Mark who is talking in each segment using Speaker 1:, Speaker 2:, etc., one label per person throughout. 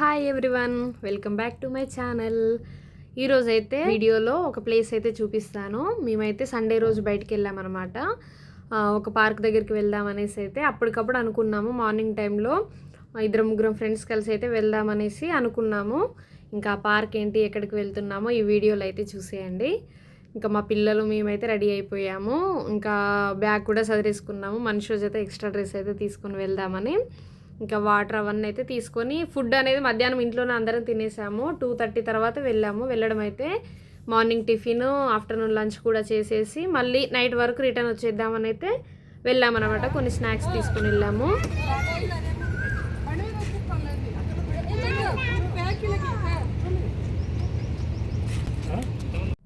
Speaker 1: Hi everyone welcome back to my channel. ఈరోజు అయితే వీడియోలో ఒక ప్లేస్ అయితే చూపిస్తాను. మేమైతే సండే రోజు బయటికి వెళ్ళామన్నమాట ఒక పార్క్ దగ్గరికి వెళ్దాం అనేసి అయితే అప్పటికప్పుడు అనుకున్నాము. మార్నింగ్ టైంలో ఇద్దరు ముగ్గురం ఫ్రెండ్స్ కలిసి అయితే వెళ్దామనేసి అనుకున్నాము. ఇంకా పార్క్ ఏంటి ఎక్కడికి వెళ్తున్నామో ఈ వీడియోలో అయితే చూసేయండి. ఇంకా మా పిల్లలు మేమైతే రెడీ అయిపోయాము. ఇంకా బ్యాగ్ కూడా సదిరేసుకున్నాము. మనిషి రోజు అయితే ఎక్స్ట్రా డ్రెస్ అయితే తీసుకొని వెళ్దామని. ఇంకా వాటర్ అవన్నీ అయితే తీసుకొని ఫుడ్ అనేది మధ్యాహ్నం ఇంట్లోనే అందరం తినేసాము. టూ థర్టీ తర్వాత వెళ్ళాము. వెళ్ళడం అయితే మార్నింగ్ టిఫిన్ ఆఫ్టర్నూన్ లంచ్ కూడా చేసేసి మళ్ళీ నైట్ వరకు రిటర్న్ వచ్చేద్దామని అయితే వెళ్ళామన్నమాట. కొన్ని స్నాక్స్ తీసుకొని వెళ్ళాము.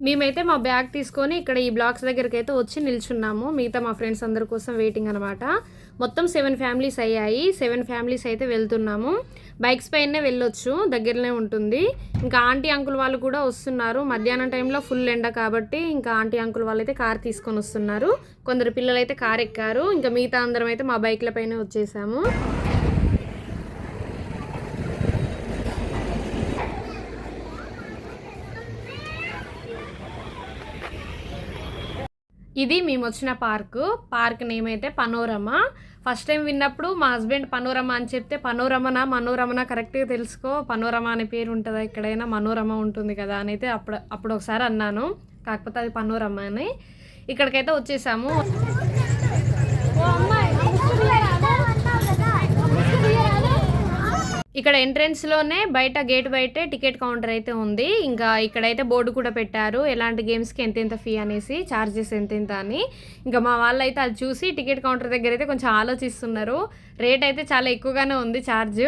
Speaker 1: మేమైతే మా బ్యాగ్ తీసుకొని ఇక్కడ ఈ బ్లాక్స్ దగ్గరికి అయితే వచ్చి నిల్చున్నాము. మిగతా మా ఫ్రెండ్స్ అందరి కోసం వెయిటింగ్ అనమాట మొత్తం సెవెన్ ఫ్యామిలీస్ అయ్యాయి. సెవెన్ ఫ్యామిలీస్ అయితే వెళ్తున్నాము. బైక్స్ పైనే వెళ్ళొచ్చు. దగ్గరనే ఉంటుంది. ఇంకా ఆంటీ అంకుల్ వాళ్ళు కూడా వస్తున్నారు. మధ్యాహ్నం టైంలో ఫుల్ ఎండ కాబట్టి ఇంకా ఆంటీ అంకుల్ వాళ్ళు అయితే కార్ తీసుకొని వస్తున్నారు. కొందరు పిల్లలు అయితే కార్ ఎక్కారు. ఇంకా మిగతా అందరం అయితే మా బైక్ల పైనే వచ్చేసాము. ఇది మేము వచ్చిన పార్కు. పార్క్ నేమ్ అయితే పనోరమ. ఫస్ట్ టైం విన్నప్పుడు మా హస్బెండ్ పనోరమ అని చెప్తే పనోరమన మనోరమన కరెక్ట్గా తెలుసుకో. పనోరమ అనే పేరు ఉంటుందా ఎక్కడైనా? మనోరమ ఉంటుంది కదా అని అయితే అప్పుడు అప్పుడు ఒకసారి అన్నాను. కాకపోతే అది పనోరమ అని. ఇక్కడికైతే వచ్చేసాము. ఇక్కడ ఎంట్రెన్స్లోనే బయట గేట్ బయటే టికెట్ కౌంటర్ అయితే ఉంది. ఇంకా ఇక్కడైతే బోర్డు కూడా పెట్టారు. ఎలాంటి గేమ్స్కి ఎంతెంత ఫీ అనేసి చార్జెస్ ఎంతెంత అని. ఇంకా మా వాళ్ళు అయితే అది చూసి టికెట్ కౌంటర్ దగ్గర అయితే కొంచెం ఆలోచిస్తున్నారు. రేట్ అయితే చాలా ఎక్కువగానే ఉంది ఛార్జ్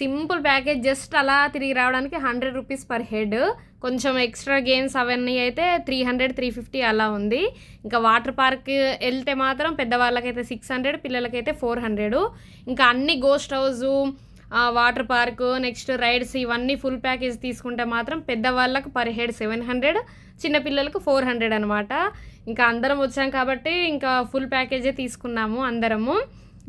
Speaker 1: సింపుల్ ప్యాకేజ్ జస్ట్ అలా తిరిగి రావడానికి హండ్రెడ్ రూపీస్ పర్ హెడ్ కొంచెం ఎక్స్ట్రా గేమ్స్ అవన్నీ అయితే త్రీ హండ్రెడ్ త్రీ ఫిఫ్టీ అలా ఉంది. ఇంకా వాటర్ పార్క్ వెళ్తే మాత్రం పెద్దవాళ్ళకైతే సిక్స్ హండ్రెడ్ పిల్లలకైతే ఫోర్ హండ్రెడ్ ఇంకా అన్ని ghost house water park next rides ఇవన్నీ ఫుల్ ప్యాకేజ్ తీసుకుంటే మాత్రం పెద్దవాళ్ళకు పర్ హెడ్ సెవెన్ హండ్రెడ్ చిన్నపిల్లలకు ఫోర్ హండ్రెడ్ అనమాట ఇంకా అందరం వచ్చాం కాబట్టి ఇంకా ఫుల్ ప్యాకేజే తీసుకున్నాము అందరము.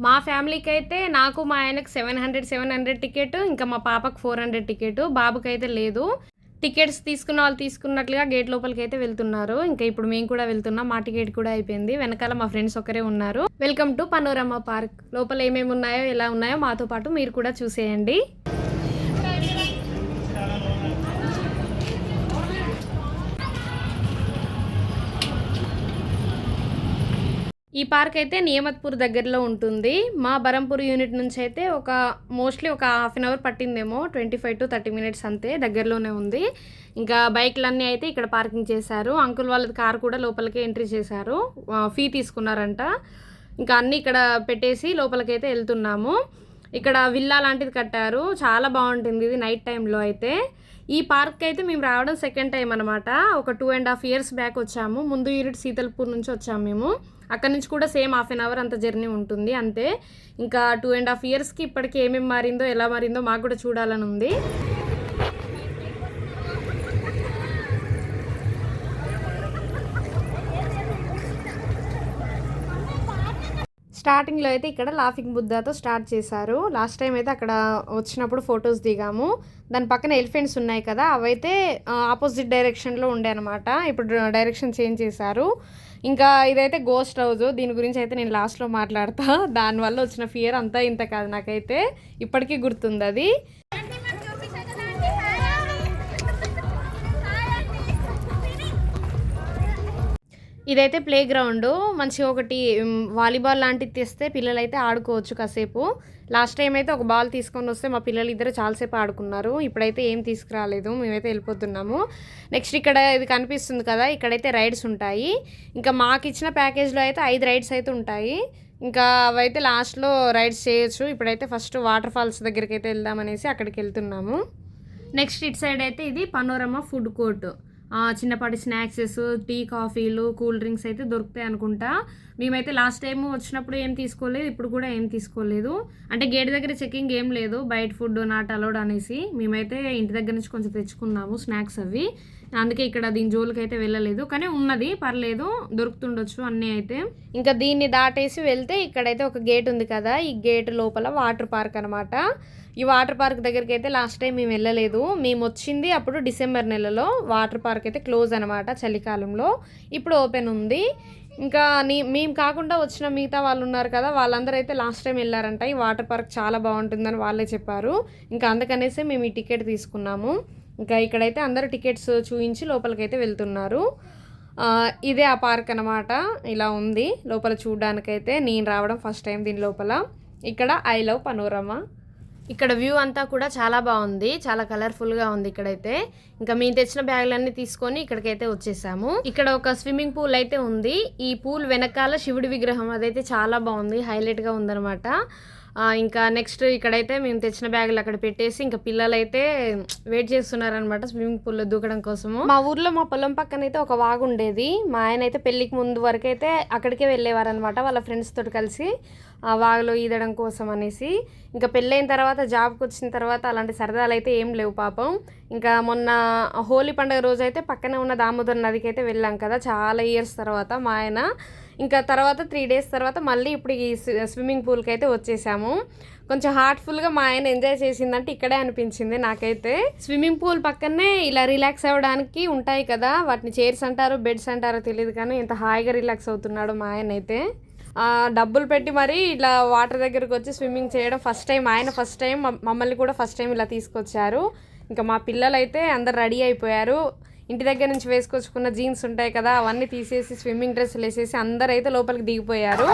Speaker 1: మా ఫ్యామిలీకి అయితే నాకు మా ఆయనకు seven hundred seven hundred ticket ఇంకా మా పాపకు ఫోర్ హండ్రెడ్ టికెట్ బాబుకి అయితే లేదు. టికెట్స్ తీసుకున్న వాళ్ళు తీసుకున్నట్లుగా గేట్ లోపలికి అయితే వెళ్తున్నారు. ఇంకా ఇప్పుడు మేము కూడా వెళ్తున్నాం. మా టికెట్ కూడా అయిపోయింది. వెనకాల మా ఫ్రెండ్స్ ఒకరే ఉన్నారు. Welcome to Panorama park. లోపల ఏమేమి ఉన్నాయో ఎలా ఉన్నాయో మాతో పాటు మీరు కూడా చూసేయండి. ఈ పార్క్ అయితే నియమత్పూర్ దగ్గరలో ఉంటుంది. మా బరంపూర్ యూనిట్ నుంచి అయితే ఒక మోస్ట్లీ ఒక half an hour పట్టిందేమో. Twenty five to thirty minutes అంతే దగ్గరలోనే ఉంది. ఇంకా బైక్లన్నీ అయితే ఇక్కడ పార్కింగ్ చేశారు. అంకుల్ వాళ్ళది కార్ కూడా లోపలికి ఎంట్రీ చేశారు. ఫీ తీసుకున్నారంట. ఇంకా అన్నీ ఇక్కడ పెట్టేసి లోపలికైతే వెళ్తున్నాము. ఇక్కడ విల్లా లాంటిది కట్టారు. చాలా బాగుంటుంది ఇది నైట్ టైంలో అయితే. ఈ పార్క్ అయితే మేము రావడం సెకండ్ టైం అనమాట ఒక two and half years back వచ్చాము. ముందు యూనిట్ సీతల్పూర్ నుంచి వచ్చాము మేము. అక్కడ నుంచి కూడా సేమ్ హాఫ్ అన్ అవర్ అంత జర్నీ ఉంటుంది. అంతే. ఇంకా టూ అండ్ హాఫ్ ఇయర్స్కి ఇప్పటికి ఏమేమి మారిందో ఎలా మారిందో మాకు కూడా చూడాలని ఉంది. స్టార్టింగ్లో అయితే ఇక్కడ లాఫింగ్ బుద్ధాతో స్టార్ట్ చేశారు. లాస్ట్ టైం అయితే అక్కడ వచ్చినప్పుడు ఫొటోస్ దిగాము. దాని పక్కన ఎలిఫెంట్స్ ఉన్నాయి కదా అవైతే ఆపోజిట్ డైరెక్షన్లో ఉండే అనమాట ఇప్పుడు డైరెక్షన్ చేంజ్ చేశారు. ఇంకా ఇదైతే గోస్ట్ హౌస్ దీని గురించి అయితే నేను లాస్ట్లో మాట్లాడతా. దానివల్ల వచ్చిన ఫియర్ అంతా ఇంత కాదు నాకైతే. ఇప్పటికీ గుర్తుంది అది ఇదైతే ప్లే గ్రౌండ్ మంచిగా ఒకటి వాలీబాల్ లాంటిది తెస్తే పిల్లలు అయితే ఆడుకోవచ్చు కాసేపు. లాస్ట్ టైం అయితే ఒక బాల్ తీసుకొని వస్తే మా పిల్లలు ఇద్దరు చాలాసేపు ఆడుకున్నారు. ఇప్పుడైతే ఏం తీసుకురాలేదు. మేమైతే వెళ్ళిపోతున్నాము. నెక్స్ట్ ఇక్కడ ఇది కనిపిస్తుంది కదా ఇక్కడైతే రైడ్స్ ఉంటాయి. ఇంకా మాకు ఇచ్చిన ప్యాకేజ్లో అయితే ఐదు రైడ్స్ అయితే ఉంటాయి. ఇంకా అవైతే లాస్ట్లో రైడ్స్ చేయొచ్చు. ఇప్పుడైతే ఫస్ట్ వాటర్ ఫాల్స్ దగ్గరికి అయితే వెళ్దామనేసి అక్కడికి వెళ్తున్నాము. నెక్స్ట్ ఇట్ సైడ్ అయితే ఇది పనోరమా ఫుడ్ కోర్ట్ చిన్నపాటి స్నాక్సెస్ టీ కాఫీలు కూల్ డ్రింక్స్ అయితే దొరుకుతాయి అనుకుంటా. మేమైతే లాస్ట్ టైం వచ్చినప్పుడు ఏం తీసుకోలేదు ఇప్పుడు కూడా ఏం తీసుకోలేదు. అంటే గేట్ దగ్గర చెకింగ్ ఏం లేదు బయట ఫుడ్ నాట్ అలౌడ్ అనేసి మేమైతే ఇంటి దగ్గర నుంచి కొంచెం తెచ్చుకున్నాము స్నాక్స్ అవి. అందుకే ఇక్కడ దీని జోలికి అయితే వెళ్ళలేదు కానీ ఉన్నది పర్లేదు దొరుకుతుండొచ్చు అన్నీ అయితే. ఇంకా దీన్ని దాటేసి వెళ్తే ఇక్కడైతే ఒక గేట్ ఉంది కదా ఈ గేట్ లోపల వాటర్ పార్క్ అనమాట ఈ వాటర్ పార్క్ దగ్గరికి అయితే లాస్ట్ టైం మేము వెళ్ళలేదు. మేము వచ్చింది అప్పుడు డిసెంబర్ నెలలో. వాటర్ పార్క్ అయితే క్లోజ్ అనమాట చలికాలంలో. ఇప్పుడు ఓపెన్ ఉంది. ఇంకా నీ మేము కాకుండా వచ్చిన మిగతా వాళ్ళు ఉన్నారు కదా వాళ్ళందరూ అయితే లాస్ట్ టైం వెళ్ళారంట. ఈ వాటర్ పార్క్ చాలా బాగుంటుందని వాళ్ళే చెప్పారు. ఇంకా అందుకనేసి మేము ఈ టికెట్ తీసుకున్నాము. ఇంకా ఇక్కడైతే అందరూ టికెట్స్ చూయించి లోపలికైతే వెళ్తున్నారు. ఇదే ఆ పార్క్ అనమాట ఇలా ఉంది. లోపల చూడడానికైతే నేను రావడం ఫస్ట్ టైం దీని లోపల. ఇక్కడ ఐ లవ్ పనోరమా. ఇక్కడ వ్యూ అంతా కూడా చాలా బాగుంది. చాలా కలర్ఫుల్గా ఉంది ఇక్కడైతే. ఇంకా మేము తెచ్చిన బ్యాగులన్నీ తీసుకొని ఇక్కడికైతే వచ్చేసాము. ఇక్కడ ఒక స్విమ్మింగ్ పూల్ అయితే ఉంది. ఈ పూల్ వెనకాల శివుడి విగ్రహం అదైతే చాలా బాగుంది. హైలైట్గా ఉందన్నమాట. ఇంకా నెక్స్ట్ ఇక్కడైతే మేము తెచ్చిన బ్యాగులు అక్కడ పెట్టేసి ఇంకా పిల్లలు అయితే వెయిట్ చేస్తున్నారనమాట స్విమ్మింగ్ పూల్లో దూకడం కోసము. మా ఊర్లో మా పొలం పక్కన అయితే ఒక వాగు ఉండేది. మా ఆయన అయితే పెళ్ళికి ముందు వరకు అయితే అక్కడికే వెళ్ళేవారు అనమాట వాళ్ళ ఫ్రెండ్స్ తోటి కలిసి. వాగులో ఈదడం కోసం అనేసి. ఇంకా పెళ్ళైన తర్వాత జాబ్కి వచ్చిన తర్వాత అలాంటి సరదాలు అయితే ఏం లేవు పాపం. ఇంకా మొన్న హోలీ పండుగ రోజు అయితే పక్కనే ఉన్న దామోదర్ నదికి అయితే వెళ్ళాం కదా చాలా ఇయర్స్ తర్వాత మా ఆయన. ఇంకా తర్వాత త్రీ డేస్ తర్వాత మళ్ళీ ఇప్పుడు ఈ స్వి- స్విమ్మింగ్ పూల్కి అయితే వచ్చేసాము. కొంచెం హార్ట్ఫుల్గా మా ఆయన ఎంజాయ్ చేసిందంటే ఇక్కడే అనిపించింది నాకైతే. స్విమ్మింగ్ పూల్ పక్కనే ఇలా రిలాక్స్ అవ్వడానికి ఉంటాయి కదా వాటిని చైర్స్ అంటారు బెడ్స్ అంటారో తెలియదు కానీ ఎంత హాయిగా రిలాక్స్ అవుతున్నాడు మా ఆయన అయితే. డబ్బులు పెట్టి మరి ఇలా వాటర్ దగ్గరకు వచ్చి స్విమ్మింగ్ చేయడం ఫస్ట్ టైం ఆయన ఫస్ట్ టైం మమ్మల్ని కూడా ఫస్ట్ టైం ఇలా తీసుకొచ్చారు. ఇంకా మా పిల్లలు అయితే అందరు రెడీ అయిపోయారు. ఇంటి దగ్గర నుంచి వేసుకొచ్చుకున్న జీన్స్ ఉంటాయి కదా అవన్నీ తీసేసి స్విమ్మింగ్ డ్రెస్సులు వేసేసి అందరైతే అయితే లోపలికి దిగిపోయారు.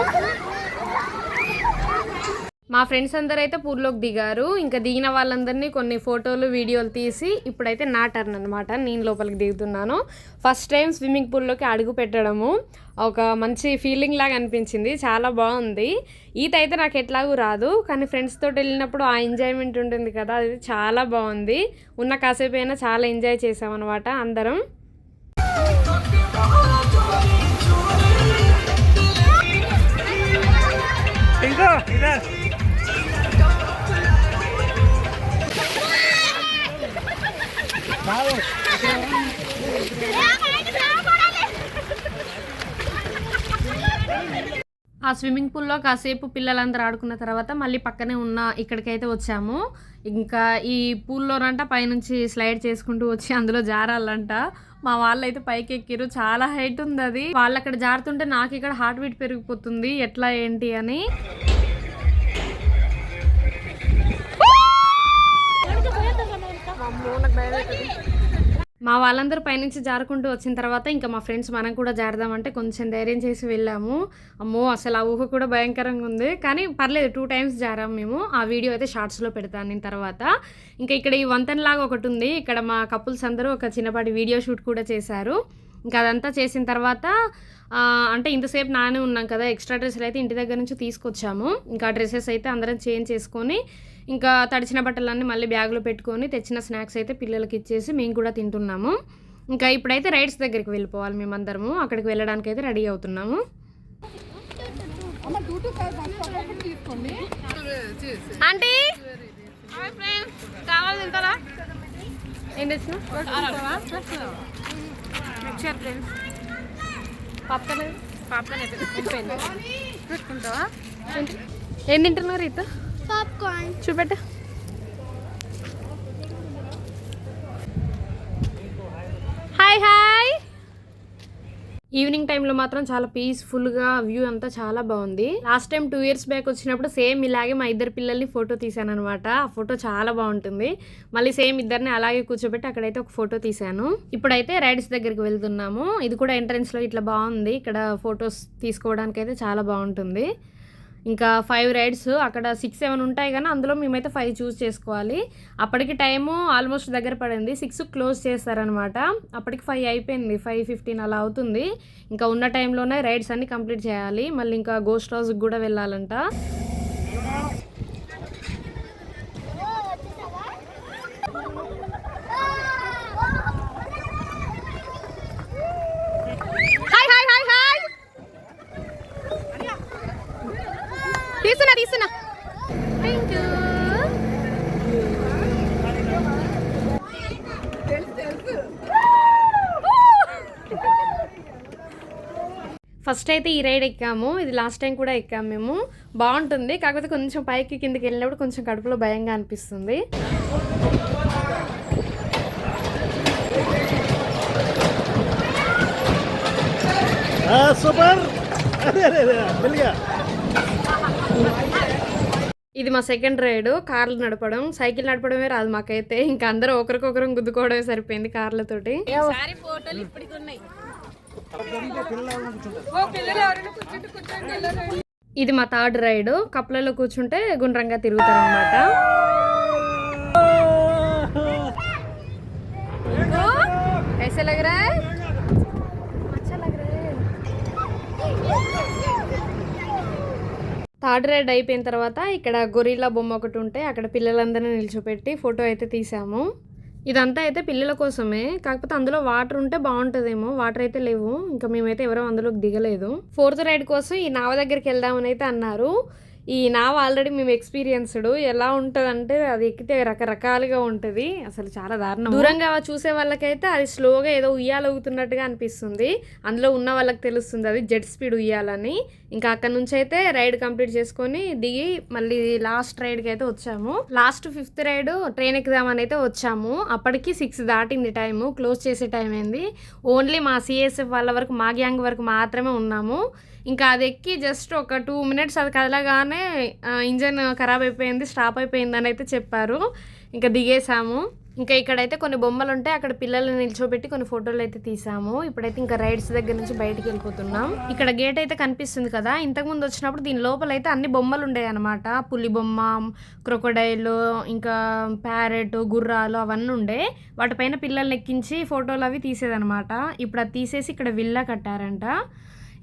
Speaker 1: మా ఫ్రెండ్స్ అందరూ అయితే పూర్లోకి దిగారు. ఇంకా దిగిన వాళ్ళందరినీ కొన్ని ఫోటోలు వీడియోలు తీసి ఇప్పుడైతే నా టర్న్ అనమాట నేను లోపలికి దిగుతున్నాను. ఫస్ట్ టైం స్విమ్మింగ్ పూల్లోకి అడుగు పెట్టడము ఒక మంచి ఫీలింగ్ లాగా అనిపించింది. చాలా బాగుంది. ఈత అయితే నాకు ఎట్లాగూ రాదు. కానీ ఫ్రెండ్స్ తోటి వెళ్ళినప్పుడు ఆ ఎంజాయ్మెంట్ ఉంటుంది కదా అది చాలా బాగుంది. ఉన్న కాసేపు అయినా చాలా ఎంజాయ్ చేసామన్నమాట అందరం.
Speaker 2: टिंकू
Speaker 1: ఆ స్విమ్మింగ్ పూల్లో కాసేపు పిల్లలందరూ ఆడుకున్న తర్వాత మళ్ళీ పక్కనే ఉన్న ఇక్కడికైతే వచ్చాము. ఇంకా ఈ పూల్లోనంట పైనుంచి స్లైడ్ చేసుకుంటూ వచ్చి అందులో జారాలంట. మా వాళ్ళు అయితే పైకి ఎక్కిరు చాలా హైట్ ఉంది అది. వాళ్ళు అక్కడ జారుతుంటే నాకు ఇక్కడ హార్ట్ బీట్ పెరిగిపోతుంది. ఎట్లా ఏంటి అని. మా వాళ్ళందరూ పైనుంచి జారుకుంటూ వచ్చిన తర్వాత ఇంకా మా ఫ్రెండ్స్ మనం కూడా జారదామంటే కొంచెం ధైర్యం చేసి వెళ్ళాము. అమ్మో అసలు ఆ ఊహ కూడా భయంకరంగా ఉంది. కానీ పర్లేదు టూ టైమ్స్ జారాం మేము. ఆ వీడియో అయితే షార్ట్స్లో పెడతాను నేను తర్వాత. ఇంకా ఇక్కడ ఈ వంతెనలాగా ఒకటి ఉంది. ఇక్కడ మా కపుల్స్ అందరూ ఒక చిన్నపాటి వీడియో షూట్ కూడా చేశారు. ఇంకా అదంతా చేసిన తర్వాత అంటే ఇంతసేపు నానే ఉన్నాం కదా ఎక్స్ట్రా డ్రెస్సులు అయితే ఇంటి దగ్గర నుంచి తీసుకొచ్చాము. ఇంకా డ్రెస్సెస్ అయితే అందరం చేంజ్ చేసుకొని ఇంకా తడిచిన బట్టలన్నీ మళ్ళీ బ్యాగ్లో పెట్టుకొని తెచ్చిన స్నాక్స్ అయితే పిల్లలకి ఇచ్చేసి మేము కూడా తింటున్నాము. ఇంకా ఇప్పుడైతే రైడ్స్ దగ్గరికి వెళ్ళిపోవాలి మేమందరము. అక్కడికి వెళ్ళడానికి అయితే రెడీ అవుతున్నాము. ఆంటీ! కావాలి తింటారా? ఏం తెచ్చిన పాప్కార్న్ పెట్టుకుంటావా? ఏం తింటున్నారు ఇత
Speaker 3: పాప్కార్న్
Speaker 1: చూపెట్ట. హాయ్ హాయ్ ఈవినింగ్ టైంలో మాత్రం చాలా పీస్ఫుల్గా వ్యూ అంతా చాలా బాగుంది. Last time two years back వచ్చినప్పుడు సేమ్ ఇలాగే మా ఇద్దరు పిల్లల్ని ఫోటో తీశాను అనమాట ఆ ఫోటో చాలా బాగుంటుంది. మళ్ళీ సేమ్ ఇద్దరిని అలాగే కూర్చోబెట్టి అక్కడైతే ఒక ఫోటో తీశాను. ఇప్పుడైతే రైడ్స్ దగ్గరికి వెళ్తున్నాము. ఇది కూడా ఎంట్రన్స్లో ఇట్లా బాగుంది. ఇక్కడ ఫొటోస్ తీసుకోవడానికి అయితే చాలా బాగుంటుంది. ఇంకా ఫైవ్ రైడ్స్ అక్కడ సిక్స్ సెవెన్ ఉంటాయి కానీ అందులో మేమైతే ఫైవ్ చూస్ చేసుకోవాలి. అప్పటికి టైము ఆల్మోస్ట్ దగ్గర పడింది. సిక్స్ క్లోజ్ చేస్తారనమాట అప్పటికి ఫైవ్ అయిపోయింది. ఫైవ్ ఫిఫ్టీన్ అలా అవుతుంది. ఇంకా ఉన్న టైంలోనే రైడ్స్ అన్ని కంప్లీట్ చేయాలి. మళ్ళీ ఇంకా గోస్ట్ హౌస్కి కూడా వెళ్ళాలంట హాయ్ హాయ్ హాయ్ హాయ్ తీస్తున్నా తీస్తున్నా ఫస్ట్ అయితే ఈ రైడ్ ఎక్కాము. ఇది లాస్ట్ టైం కూడా ఎక్కాము మేము. బాగుంటుంది. కాకపోతే కొంచెం పైకి కిందకి వెళ్ళినప్పుడు కొంచెం కడుపులో భయంగా అనిపిస్తుంది.
Speaker 2: సూపర్.
Speaker 1: ఇది మా సెకండ్ రైడ్ కార్లు నడపడం. సైకిల్ నడపడమే రాదు మాకైతే. ఇంకా అందరూ ఒకరికొకరం గుద్దుకోవడమే సరిపోయింది కార్లతోటి. ఇది మా థర్డ్ రైడ్ కప్పులలో కూర్చుంటే గుండ్రంగా తిరుగుతారు అనమాట कैसे लग रहा है अच्छा लग रहा है థర్డ్ రైడ్ అయిపోయిన తర్వాత ఇక్కడ గొరిల్లా బొమ్మ ఒకటి ఉంటే అక్కడ పిల్లలందరినీ నిల్చోపెట్టి ఫోటో అయితే తీసాము ఇదంతా అయితే పిల్లల కోసమే. కాకపోతే అందులో వాటర్ ఉంటే బాగుంటుందేమో. వాటర్ అయితే లేవు. ఇంకా మేమైతే ఎవరో అందులోకి దిగలేదు. ఫోర్త్ రైడ్ కోసం ఈ నావ దగ్గరికి వెళ్దామని అయితే అన్నారు. ఈ నావ ఆల్రెడీ మేము ఎక్స్పీరియన్స్డ్. ఎలా ఉంటుంది అంటే అది ఎక్కితే రకరకాలుగా ఉంటుంది. అసలు చాలా దారుణం. దూరంగా చూసే వాళ్ళకైతే అది స్లోగా ఏదో ఉయ్యాలవుతున్నట్టుగా అనిపిస్తుంది. అందులో ఉన్న వాళ్ళకి తెలుస్తుంది అది జెట్ స్పీడ్ ఉయ్యాలని. ఇంకా అక్కడ నుంచి అయితే రైడ్ కంప్లీట్ చేసుకొని దిగి మళ్ళీ లాస్ట్ రైడ్కి అయితే వచ్చాము. లాస్ట్ ఫిఫ్త్ రైడ్ ట్రైన్ ఎక్కుదామని అయితే వచ్చాము. అప్పటికి సిక్స్ దాటింది టైము. క్లోజ్ చేసే టైం అయింది. ఓన్లీ మా సిఎస్ఎఫ్ వాళ్ళ వరకు మా గ్యాంగ్ వరకు మాత్రమే ఉన్నాము. ఇంకా అది ఎక్కి జస్ట్ ఒక టూ మినిట్స్ అది కదలగానే ఇంజన్ ఖరాబ్ అయిపోయింది స్టాప్ అయిపోయింది అని అయితే చెప్పారు. ఇంకా దిగేసాము. ఇంకా ఇక్కడైతే కొన్ని బొమ్మలు ఉంటాయి అక్కడ పిల్లల్ని నిల్చోబెట్టి కొన్ని ఫోటోలు అయితే తీసాము. ఇప్పుడైతే ఇంకా రైడ్స్ దగ్గర నుంచి బయటికి వెళ్ళిపోతున్నాం. ఇక్కడ గేట్ అయితే కనిపిస్తుంది కదా ఇంతకు ముందు వచ్చినప్పుడు దీని లోపల అయితే అన్ని బొమ్మలు ఉండేవి అనమాట పులి బొమ్మ క్రొకడైల్ ఇంకా ప్యారెట్ గుర్రాలు అవన్నీ ఉండే. వాటిపైన పిల్లల్ని ఎక్కించి ఫోటోలు అవి తీసేదనమాట ఇప్పుడు అది తీసేసి ఇక్కడ విల్లా కట్టారంట.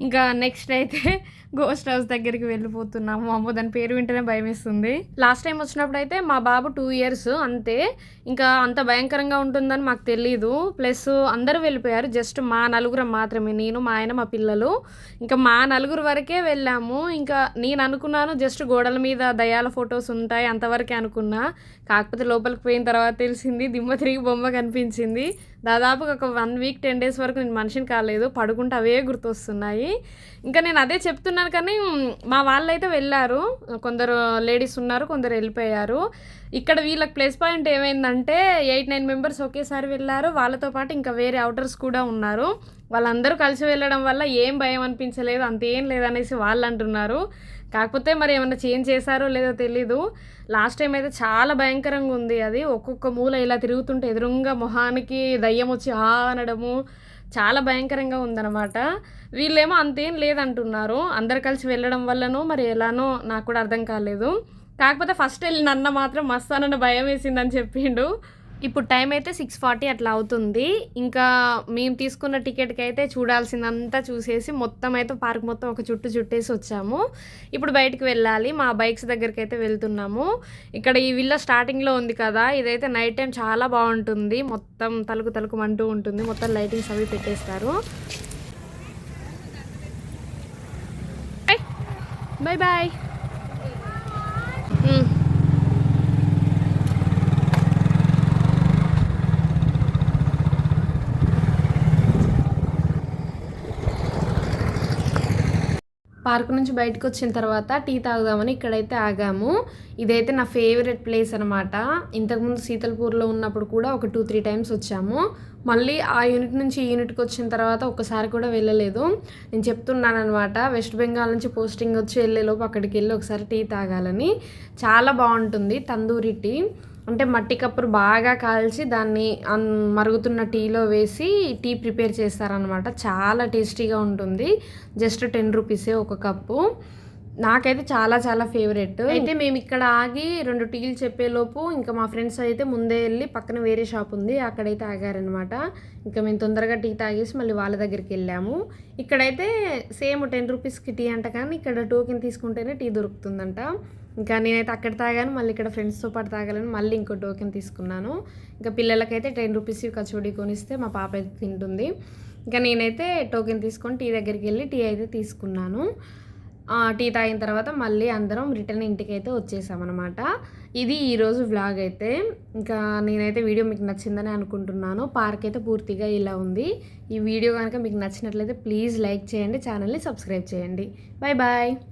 Speaker 1: ఇంకా నెక్స్ట్ అయితే గోస్ట్ హౌస్ దగ్గరికి వెళ్ళిపోతున్నాము. అమ్మో దాని పేరు వింటేనే భయం వేస్తుంది లాస్ట్ టైం వచ్చినప్పుడు అయితే మా బాబు టూ ఇయర్స్ అంతే. ఇంకా అంత భయంకరంగా ఉంటుందని మాకు తెలీదు. ప్లస్ అందరూ వెళ్ళిపోయారు. జస్ట్ మా నలుగురం మాత్రమే. నేను మా ఆయన మా పిల్లలు. ఇంకా మా నలుగురు వరకే వెళ్ళాము. ఇంకా నేను అనుకున్నాను జస్ట్ గోడల మీద దయాల ఫొటోస్ ఉంటాయి అంతవరకే అనుకున్నా. కాకపోతే లోపలికి పోయిన తర్వాత తెలిసింది దిమ్మ తిరిగి బొమ్మ కనిపించింది. దాదాపుగా ఒక వన్ వీక్ టెన్ డేస్ వరకు నేను మనిషిని కాలేదు. పడుకుంటే అవే గుర్తొస్తున్నాయి. ఇంకా నేను అదే చెప్తున్నాను కానీ మా వాళ్ళు అయితే వెళ్ళారు. కొందరు లేడీస్ ఉన్నారు కొందరు వెళ్ళిపోయారు. ఇక్కడ వీళ్ళకి ప్లస్ పాయింట్ ఏమైందంటే ఎయిట్ నైన్ మెంబర్స్ ఒకేసారి వెళ్ళారు. వాళ్ళతో పాటు ఇంకా వేరే అవుటర్స్ కూడా ఉన్నారు. వాళ్ళందరూ కలిసి వెళ్ళడం వల్ల ఏం భయం అనిపించలేదు అంతేం లేదనేసి వాళ్ళు అంటున్నారు. కాకపోతే మరి ఏమైనా చేంజ్ చేశారో లేదో తెలీదు. లాస్ట్ టైం అయితే చాలా భయంకరంగా ఉంది అది. ఒక్కొక్క మూల ఇలా తిరుగుతుంటే ఎదురుగా మొహానికి దయ్యం వచ్చి ఆ అనడము చాలా భయంకరంగా ఉందన్నమాట. వీళ్ళేమో అంతేం లేదంటున్నారు. అందరు కలిసి వెళ్ళడం వల్లనో మరి ఎలానో నాకు కూడా అర్థం కాలేదు. కాకపోతే ఫస్ట్ వెళ్ళిన అన్న మాత్రం మస్తానన్న భయం వేసిందని చెప్పిండు. ఇప్పుడు టైం అయితే సిక్స్ ఫార్టీ అట్లా అవుతుంది. ఇంకా మేము తీసుకున్న టికెట్కి అయితే చూడాల్సిందంతా చూసేసి మొత్తం అయితే పార్క్ మొత్తం ఒక చుట్టు చుట్టేసి వచ్చాము. ఇప్పుడు బయటికి వెళ్ళాలి. మా బైక్స్ దగ్గరికి అయితే వెళ్తున్నాము. ఇక్కడ ఈ విల్ల స్టార్టింగ్లో ఉంది కదా ఇదైతే నైట్ టైం చాలా బాగుంటుంది. మొత్తం తలుకు తలుకు మంటూ ఉంటుంది. మొత్తం లైటింగ్స్ అవి పెట్టేస్తారు. Bye bye. పార్క్ నుంచి బయటకు వచ్చిన తర్వాత టీ తాగుదామని ఇక్కడైతే ఆగాము. ఇదైతే నా ఫేవరెట్ ప్లేస్ అనమాట ఇంతకుముందు శీతల్పూర్లో ఉన్నప్పుడు కూడా ఒక టూ త్రీ టైమ్స్ వచ్చాము. మళ్ళీ ఆ యూనిట్ నుంచి ఈ యూనిట్కి వచ్చిన తర్వాత ఒక్కసారి కూడా వెళ్ళలేదు. నేను చెప్తున్నాను అనమాట వెస్ట్ బెంగాల్ నుంచి పోస్టింగ్ వచ్చి వెళ్ళేలోపు అక్కడికి వెళ్ళి ఒకసారి టీ తాగాలని. చాలా బాగుంటుంది తందూరి టీ. అంటే మట్టి కప్పురు బాగా కాల్చి దాన్ని అన్ మరుగుతున్న టీలో వేసి టీ ప్రిపేర్ చేస్తారనమాట చాలా టేస్టీగా ఉంటుంది. జస్ట్ టెన్ రూపీసే ఒక కప్పు. నాకైతే చాలా చాలా ఫేవరెట్. అయితే మేము ఇక్కడ ఆగి రెండు టీలు చెప్పేలోపు ఇంకా మా ఫ్రెండ్స్ అయితే ముందే వెళ్ళి పక్కన వేరే షాప్ ఉంది. అక్కడైతే ఆగారనమాట ఇంకా మేము తొందరగా టీ తాగేసి మళ్ళీ వాళ్ళ దగ్గరికి వెళ్ళాము. ఇక్కడైతే సేమ్ టెన్ రూపీస్కి టీ అంట కానీ ఇక్కడ టోకెన్ తీసుకుంటేనే టీ దొరుకుతుందంట. ఇంకా నేనైతే అక్కడ తాగాను మళ్ళీ ఇక్కడ ఫ్రెండ్స్తో పాటు తాగాలని మళ్ళీ ఇంకో టోకెన్ తీసుకున్నాను. ఇంకా పిల్లలకైతే టెన్ రూపీస్ కచోడీ కొనిస్తే మా పాప అయితే తింటుంది. ఇంకా నేనైతే టోకెన్ తీసుకొని టీ దగ్గరికి వెళ్ళి టీ అయితే తీసుకున్నాను. టీ తాగిన తర్వాత మళ్ళీ అందరం రిటర్న్ ఇంటికి అయితే వచ్చేసామన్నమాట. ఇది ఈరోజు వ్లాగ్ అయితే. ఇంకా నేనైతే వీడియో మీకు నచ్చిందని అనుకుంటున్నాను. పార్క్ అయితే పూర్తిగా ఇలా ఉంది. ఈ వీడియో కనుక మీకు నచ్చినట్లయితే ప్లీజ్ లైక్ చేయండి ఛానల్ని సబ్స్క్రైబ్ చేయండి. Bye bye